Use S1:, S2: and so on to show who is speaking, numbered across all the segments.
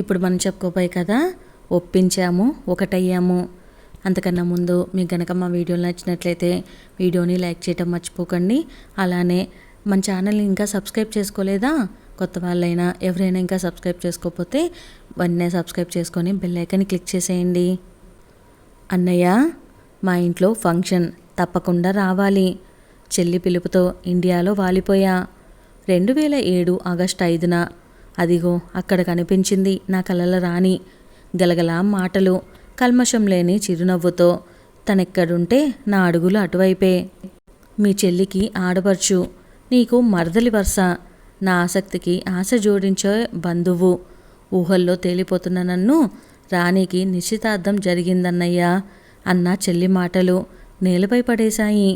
S1: ఇప్పుడు మనం చెప్పుకోపోయి కదా ఒప్పించాము ఒకటయ్యాము. అంతకన్నా ముందు మీకు కనుక మా వీడియోలు నచ్చినట్లయితే వీడియోని లైక్ చేయటం మర్చిపోకండి. అలానే మన ఛానల్ని ఇంకా సబ్స్క్రైబ్ చేసుకోలేదా? కొత్త వాళ్ళైనా ఎవరైనా ఇంకా సబ్స్క్రైబ్ చేసుకోకపోతే వెంటనే సబ్స్క్రైబ్ చేసుకొని బెల్ ఐకన్ క్లిక్ చేసేయండి. అన్నయ్య మా ఇంట్లో ఫంక్షన్ తప్పకుండా రావాలి. చెల్లి పిలుపుతో ఇండియాలో వాలిపోయా. రెండు వేల ఏడు ఆగస్టు ఐదున అదిగో అక్కడ కనిపించింది నా కలల రాణి. గలగల మాటలు కల్మషం లేని చిరునవ్వుతో తనెక్కడుంటే నా అడుగులు అటువైపే. మీ చెల్లికి ఆడపడుచు నీకు మరదలి వరుస. నా ఆసక్తికి ఆశ జోడించే బంధువు. ఊహల్లో తేలిపోతున్న నన్ను రాణికి నిశ్చితార్థం జరిగిందన్నయ్యా అన్న చెల్లి మాటలు నేలపై పడేశాయి.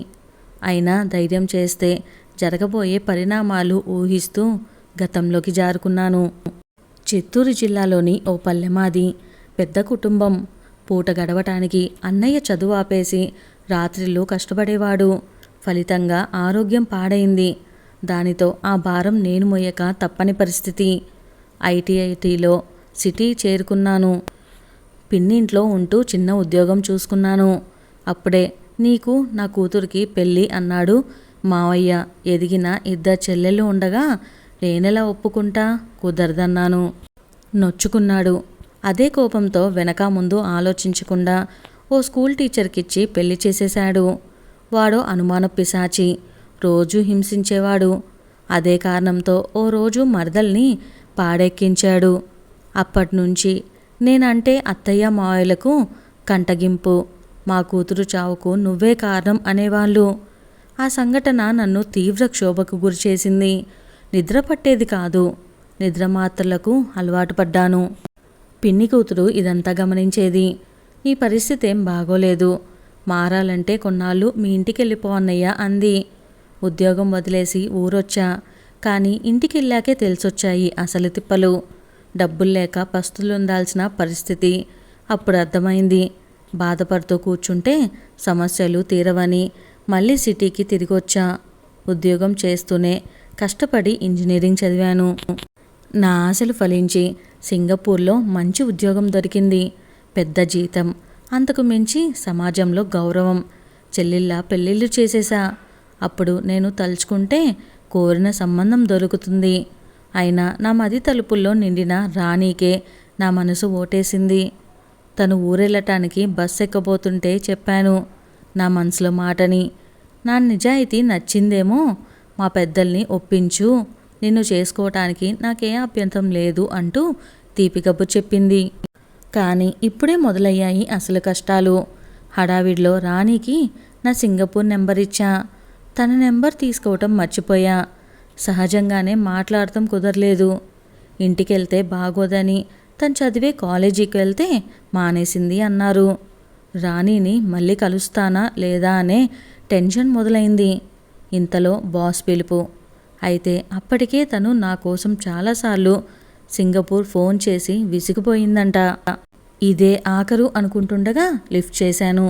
S1: అయినా ధైర్యం చేస్తే జరగబోయే పరిణామాలు ఊహిస్తూ గతంలోకి జారుకున్నాను. చిత్తూరు జిల్లాలోని ఓ పల్లెమాది పెద్ద కుటుంబం. పూట గడవటానికి అన్నయ్య చదువు ఆపేసి రాత్రిళ్ళు కష్టపడేవాడు. ఫలితంగా ఆరోగ్యం పాడైంది. దానితో ఆ భారం నేను మోయక తప్పని పరిస్థితి. ఐటీఐటీలో సిటీ చేరుకున్నాను. పిన్నింట్లో ఉంటూ చిన్న ఉద్యోగం చూసుకున్నాను. అప్పుడే నీకు నా కూతురికి పెళ్ళి అన్నాడు మావయ్య. ఎదిగిన ఇద్దరు చెల్లెళ్ళు ఉండగా నేనెలా ఒప్పుకుంటా కుదరదన్నాను. నొచ్చుకున్నాడు. అదే కోపంతో వెనక ముందు ఆలోచించకుండా ఓ స్కూల్ టీచర్కిచ్చి పెళ్ళి చేసేశాడు. వాడో అనుమాన పిశాచి. రోజూ హింసించేవాడు. అదే కారణంతో ఓ రోజు మరదల్ని పాడెక్కించాడు. అప్పటినుంచి నేనంటే అత్తయ్య మావయ్యలకు కంటగింపు. మా కూతురు చావుకు నువ్వే కారణం అనేవాళ్ళు. ఆ సంఘటన నన్ను తీవ్ర క్షోభకు గురిచేసింది. నిద్ర పట్టేది కాదు. నిద్ర మాత్రలకు అలవాటు పడ్డాను. పిన్ని కూతురు ఇదంతా గమనించేది. ఈ పరిస్థితి ఏం బాగోలేదు. మారాలంటే కొన్నాళ్ళు మీ ఇంటికి వెళ్ళిపో అన్నయ్య అంది. ఉద్యోగం వదిలేసి ఊరొచ్చా. కానీ ఇంటికి వెళ్ళాకే తెలిసొచ్చాయి అసలు తిప్పలు. డబ్బులు లేక పస్తులు ఉండాల్సిన పరిస్థితి. అప్పుడు అర్థమైంది. బాధపడుతూ కూర్చుంటే సమస్యలు తీరవని మళ్ళీ సిటీకి తిరిగొచ్చా. ఉద్యోగం చేస్తూనే కష్టపడి ఇంజనీరింగ్ చదివాను. నా ఆశలు ఫలించి సింగపూర్లో మంచి ఉద్యోగం దొరికింది. పెద్ద జీతం అంతకు మించి సమాజంలో గౌరవం చెల్లిళ్ళ పెళ్ళిళ్ళు చేసేసా. అప్పుడు నేను తలుచుకుంటే కోరిన సంబంధం దొరుకుతుంది. అయినా నా మది తలుపుల్లో నిండిన రాణికే నా మనసు ఓటేసింది. తను ఊరెళ్ళటానికి బస్ ఎక్కబోతుంటే చెప్పాను. నా మనసులో మాటని నా నిజాయితీ నచ్చిందేమో మా పెద్దల్ని ఒప్పించు నిన్ను చేసుకోవటానికి నాకే అభ్యంతరం లేదు అంటూ తీపికబు చెప్పింది. కానీ ఇప్పుడే మొదలయ్యాయి అసలు కష్టాలు. హడావిడిలో రాణికి నా సింగపూర్ నెంబర్ ఇచ్చా. తన నెంబర్ తీసుకోవటం మర్చిపోయా. సహజంగానే మాట్లాడటం కుదరలేదు. ఇంటికెళ్తే బాగోదని తను చదివే కాలేజీకి వెళ్తే మానేసింది అన్నారు. రాణిని మళ్ళీ కలుస్తానా లేదా అనే టెన్షన్ మొదలైంది. ఇంతలో బాస్ పిలుపు. అయితే అప్పటికే తను నా కోసం చాలాసార్లు సింగపూర్ ఫోన్ చేసి విసిగిపోయిందంట. ఇదే ఆఖరు అనుకుంటుండగా లిఫ్ట్ చేశాను.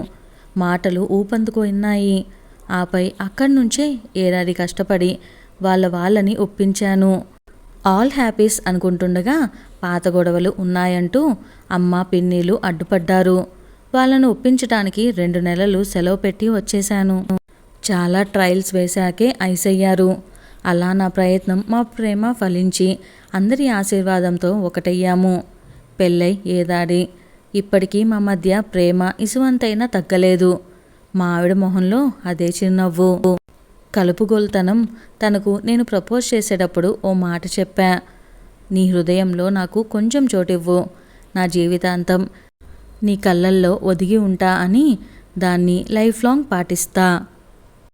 S1: మాటలు ఊపందుకున్నాయి. ఆపై అక్కడి నుంచే ఏడాది కష్టపడి వాళ్ళ వాళ్ళని ఒప్పించాను. ఆల్ హ్యాపీస్ అనుకుంటుండగా పాత గొడవలు ఉన్నాయంటూ అమ్మ పిన్నీలు అడ్డుపడ్డారు. వాళ్ళను ఒప్పించటానికి రెండు నెలలు సెలవు పెట్టి వచ్చేశాను. చాలా ట్రయల్స్ వేశాకే ఐస్ అయ్యారు అలా నా ప్రయత్నం మా ప్రేమ ఫలించి అందరి ఆశీర్వాదంతో ఒకటయ్యాము. పెళ్ళై ఏదాడి ఇప్పటికీ మా మధ్య ప్రేమ ఇసువంతైనా తగ్గలేదు. మా ఆవిడ మొహంలో అదే చిరునవ్వు. కలుపుగోలుతనం తనకు నేను ప్రపోజ్ చేసేటప్పుడు ఓ మాట చెప్పా. నీ హృదయంలో నాకు కొంచెం చోటివ్వు. నా జీవితాంతం నీ కళ్ళల్లో ఒదిగి ఉంటా అని దాన్ని లైఫ్ లాంగ్ పాటిస్తా.